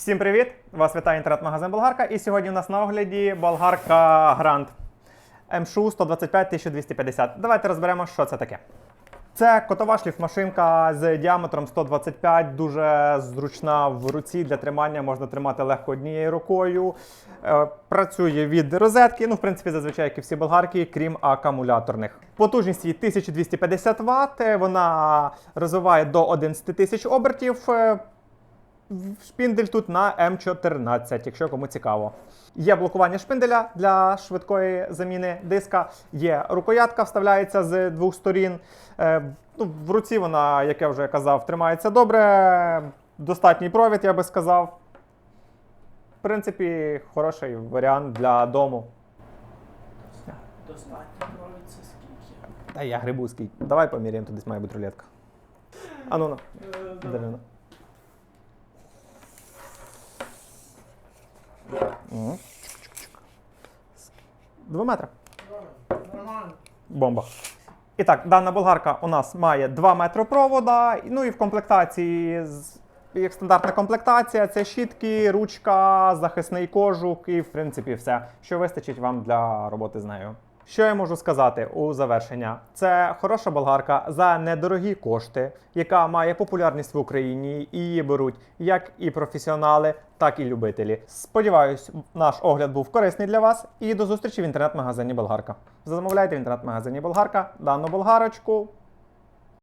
Всім привіт! Вас вітає інтернет-магазин Болгарка. І сьогодні у нас на огляді болгарка Грант МШУ 125 1250. Давайте розберемо, що це таке. Це котова шліфмашинка з діаметром 125, дуже зручна в руці для тримання, можна тримати легко однією рукою. Е, Працює від розетки, ну, в принципі, зазвичай, як і всі болгарки, крім акумуляторних. Потужність її 1250 Вт, вона розвиває до 11 тисяч обертів. Шпіндель тут на М14, якщо кому цікаво. Є блокування шпинделя для швидкої заміни диска. Є рукоятка, вставляється з двох сторін. Е, ну, в руці вона, як я вже казав, тримається добре. Достатній провід, я би сказав. В принципі, хороший варіант для дому. Достатньо провід це скільки? Та я грибу скільки. Давай поміряємо, тут десь має бути рулетка. А ну, ну. Е, Два метри. Бомба. І так, дана болгарка у нас має 2 метри провода. Ну і в комплектації, як стандартна комплектація, це щітки, ручка, захисний кожух і, в принципі, все, що вистачить вам для роботи з нею. Що я можу сказати у завершення? Це хороша болгарка за недорогі кошти, яка має популярність в Україні, і її беруть як і професіонали, так і любителі. Сподіваюсь, наш огляд був корисний для вас. І до зустрічі в інтернет-магазині Болгарка. Замовляйте в інтернет-магазині Болгарка дану болгарочку